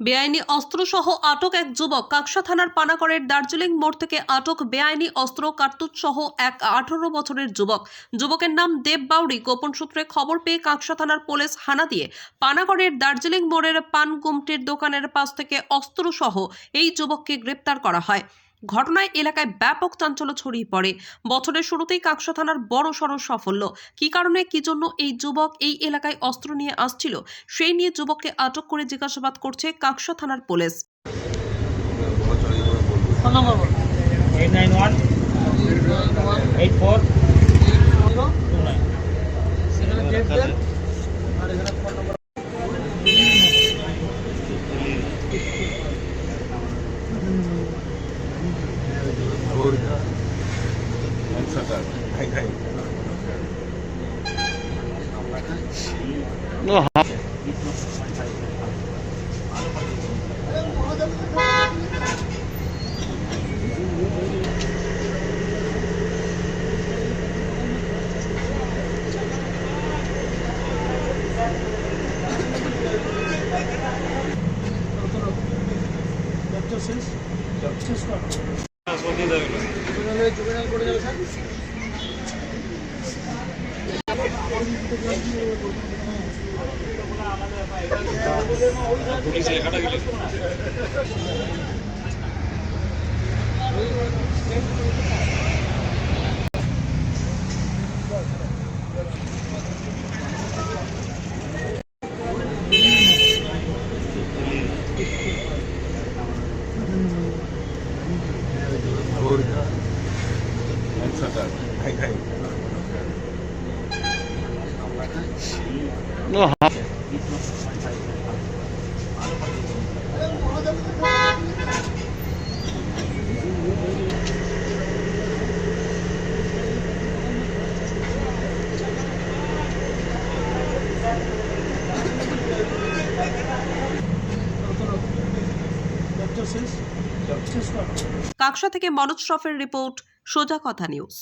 বেআইনি অস্ত্রসহ আটক এক যুবক কাকসা থানার পানাগড়ের দার্জিলিং মোড় থেকে আটক বেআইনি অস্ত্র, কার্তুজ সহ এক আঠারো বছরের যুবক। যুবকের নাম দেব বাউরি গোপন সূত্রে খবর পেয়ে কাকসা থানার পুলিশ হানা দিয়ে পানাগড়ের দার্জিলিং মোড়ের পান গুমটির দোকানের পাশ থেকে অস্ত্রসহ এই যুবককে গ্রেপ্তার করা হয়। ঘটনায় এলাকায় ব্যাপক চাঞ্চল্য ছড়িয়ে পড়ে বছরের শুরুতেই কাকসা থানার বড় সড় সাফল্য কী কারণে কি জন্য এই যুবক এই এলাকায় অস্ত্র নিয়ে আসছিল সেই নিয়ে যুবককে আটক করে জিজ্ঞাসাবাদ করছে কাকসা থানার পুলিশ এইট ফোর শেষ শেষ কর জুবেনালে পড়ে যাবে স্যার লেকচার শেষ শেষ কর কাকসা থেকে মনোজ শ্রফের রিপোর্ট সোজা কথা নিউজ।